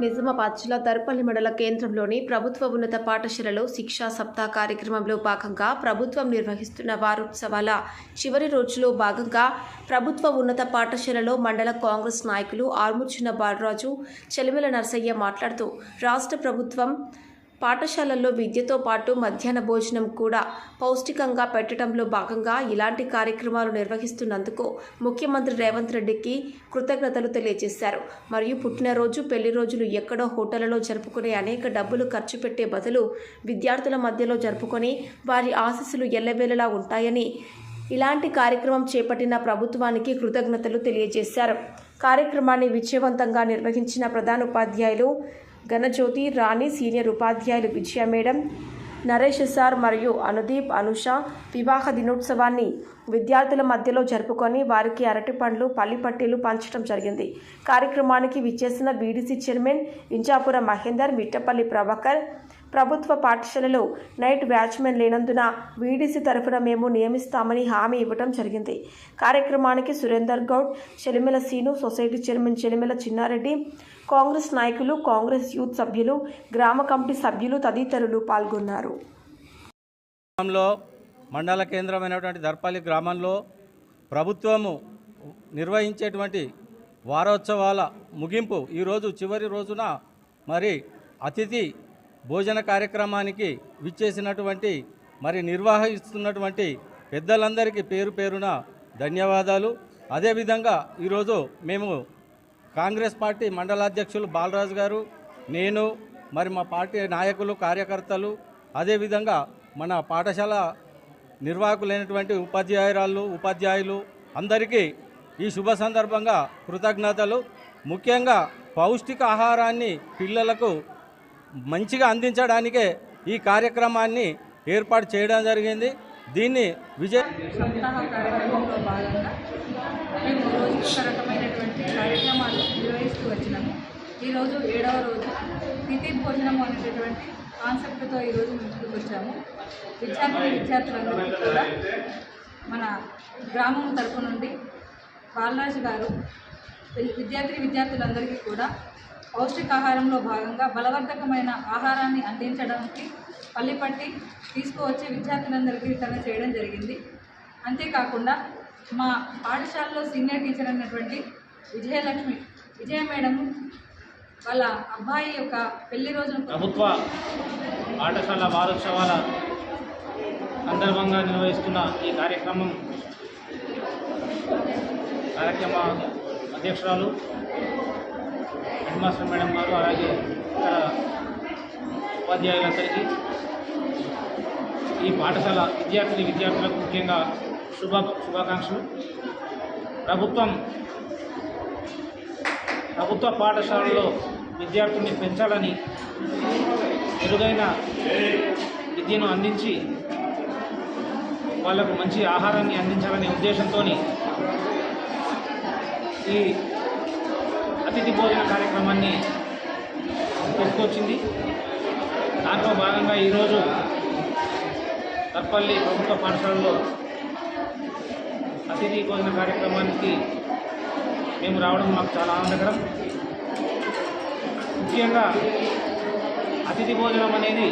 నిజామాబాద్ జిల్లా దర్పల్లి మండల కేంద్రంలోని ప్రభుత్వ ఉన్నత పాఠశాలలో శిక్షా సప్తాహ కార్యక్రమంలో భాగంగా ప్రభుత్వం నిర్వహిస్తున్న వారోత్సవాల చివరి రోజులో భాగంగా ప్రభుత్వ ఉన్నత పాఠశాలలో మండల కాంగ్రెస్ నాయకులు ఆర్ముచ్చిన బాలరాజు చెలిమెల నర్సయ్య మాట్లాడుతూ రాష్ట్ర ప్రభుత్వం పాఠశాలల్లో విద్యతో పాటు మధ్యాహ్న భోజనం కూడా పౌష్టికంగా పెట్టడంలో భాగంగా ఇలాంటి కార్యక్రమాలు నిర్వహిస్తున్నందుకు ముఖ్యమంత్రి రేవంత్ రెడ్డికి కృతజ్ఞతలు తెలియజేశారు. మరియు పుట్టినరోజు పెళ్ళి రోజులు ఎక్కడో హోటళ్ళలో జరుపుకునే అనేక డబ్బులు ఖర్చు పెట్టే బదులు విద్యార్థుల మధ్యలో జరుపుకొని వారి ఆశీస్సులు ఎల్లవేళలా ఉంటాయని ఇలాంటి కార్యక్రమం చేపట్టిన ప్రభుత్వానికి కృతజ్ఞతలు తెలియజేశారు. కార్యక్రమాన్ని విజయవంతంగా నిర్వహించిన ప్రధాన ఉపాధ్యాయులు ఘనజ్యోతి రాణి సీనియర్ ఉపాధ్యాయులు విజయ మేడం నరేష్ సార్ మరియు అనుదీప్ అనుష వివాహ దినోత్సవాన్ని విద్యార్థుల మధ్యలో జరుపుకొని వారికి అరటి పండ్లు పల్లి పట్టీలు పంచడం జరిగింది. కార్యక్రమానికి విచ్చేసిన బీడీసీ చైర్మన్ ఇంజాపురం మహేందర్ మిట్టపల్లి ప్రభాకర్ ప్రభుత్వ పాఠశాలలో నైట్ బ్యాచ్మెన్ లేనందున వీడీసీ తరఫున మేము నియమిస్తామని హామీ ఇవ్వడం జరిగింది. కార్యక్రమానికి సురేందర్ గౌడ్ చెలిమెల సీను సొసైటీ చైర్మన్ చెలిమెల చిన్నారెడ్డి కాంగ్రెస్ నాయకులు కాంగ్రెస్ యూత్ సభ్యులు గ్రామ కమిటీ సభ్యులు తదితరులు పాల్గొన్నారు. మండల కేంద్రమైనటువంటి దర్పల్లి గ్రామంలో ప్రభుత్వము నిర్వహించేటువంటి వారోత్సవాల ముగింపు ఈరోజు చివరి రోజున మరి అతిథి భోజన కార్యక్రమానికి విచ్చేసినటువంటి మరి నిర్వహిస్తున్నటువంటి పెద్దలందరికీ పేరు పేరున ధన్యవాదాలు. అదేవిధంగా ఈరోజు మేము కాంగ్రెస్ పార్టీ మండలాధ్యక్షులు బాలరాజు గారు నేను మరి మా పార్టీ నాయకులు కార్యకర్తలు అదేవిధంగా మన పాఠశాల నిర్వాహకులైనటువంటి ఉపాధ్యాయురాళ్ళు ఉపాధ్యాయులు అందరికీ ఈ శుభ సందర్భంగా కృతజ్ఞతలు. ముఖ్యంగా పౌష్టిక ఆహారాన్ని పిల్లలకు మంచిగా అందించడానికే ఈ కార్యక్రమాన్ని ఏర్పాటు చేయడం జరిగింది. దీన్ని విజయ సప్తాహ కార్యక్రమంలో భాగంగా మేము రోజుకొక రకమైనటువంటి కార్యక్రమాలు నిర్వహిస్తూ వచ్చినాము. ఈరోజు ఏడవ రోజు తిథి భోజనం అనేటటువంటి కాన్సెప్ట్తో ఈరోజు ముందుకు వచ్చాము. విద్యార్థి విద్యార్థులందరికీ కూడా మన గ్రామం తరపు నుండి బాలరాజు గారు విద్యార్థి విద్యార్థులందరికీ కూడా పౌష్టికాహారంలో భాగంగా బలవర్ధకమైన ఆహారాన్ని అందించడానికి పల్లిపట్టి తీసుకువచ్చి విద్యార్థులందరికీ వితరణ చేయడం జరిగింది. అంతేకాకుండా మా పాఠశాలలో సీనియర్ టీచర్ అయినటువంటి విజయలక్ష్మి విజయ మేడం వాళ్ళ అబ్బాయి యొక్క పెళ్ళి రోజున ప్రభుత్వ పాఠశాల వారోత్సవాల సందర్భంగా నిర్వహిస్తున్న ఈ కార్యక్రమం కార్యక్రమ అధ్యక్షురాలు హెడ్ మాస్టర్ మేడం గారు అలాగే ఇక్కడ ఉపాధ్యాయులందరికీ ఈ పాఠశాల విద్యార్థిని విద్యార్థులకు ముఖ్యంగా శుభ శుభాకాంక్షలు. ప్రభుత్వం ప్రభుత్వ పాఠశాలలో విద్యార్థుల్ని పెంచాలని మెరుగైన విద్యను అందించి వాళ్ళకు మంచి ఆహారాన్ని అందించాలనే ఉద్దేశంతో ఈ అతిథి భోజన కార్యక్రమాన్ని తీసుకొచ్చింది. దాంట్లో భాగంగా ఈరోజు తర్పల్లి ప్రభుత్వ పాఠశాలలో అతిథి భోజన కార్యక్రమానికి మేము రావడం మాకు చాలా ఆనందకరం. ముఖ్యంగా అతిథి భోజనం అనేది